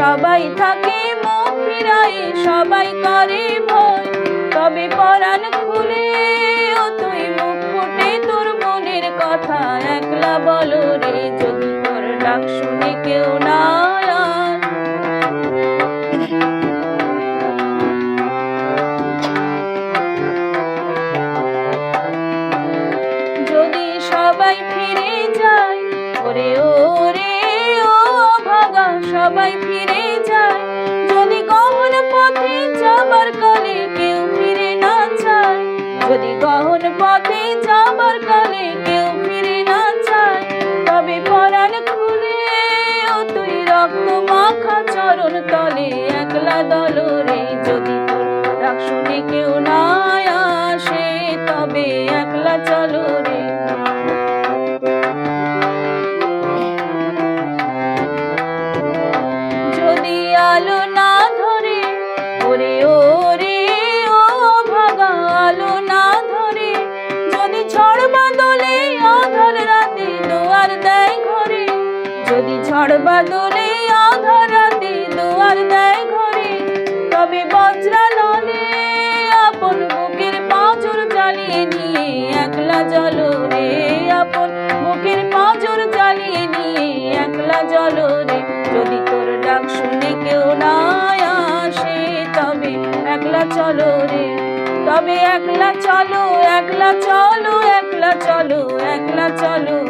সবাই থাকে মুখ ফিরায় সবাই করে ভয়। তবে পরাণ খুলে ও তুই মুখ ফুটে তোর মনের কথা। একলা বলো রে, যদি তোর ডাক শুনে কেউ না যদি সবাই ফিরে যায়, ওরে ওরে, ও ভাগা, সবাই গহন পথে যাবার কালে কেউ ফিরে না চায়, তবে পরাণ খুলে ও তুই রক্ত মাখা চরণ তলে একলা দল রে যদি ডাক শুনে কেউ না আসে, তবে একলা চলো যদি আলো না ঘরে যদি ঝড় বাদলে আধার রাতে দুয়ার দেয় ঘরে তবে বজ্রালনে আপন বুকের পাঁজর জ্বালিয়ে নিয়ে একলা জলো রে। আপন বুকের পাঁজর জ্বালিয়ে নিয়ে একলা জলো রে। যদি তোর ডাক শুনে কেউ না আসে, তবে একলা চলো রে। তবে একলা চলো একলা চলো একলা চলো একলা চলো।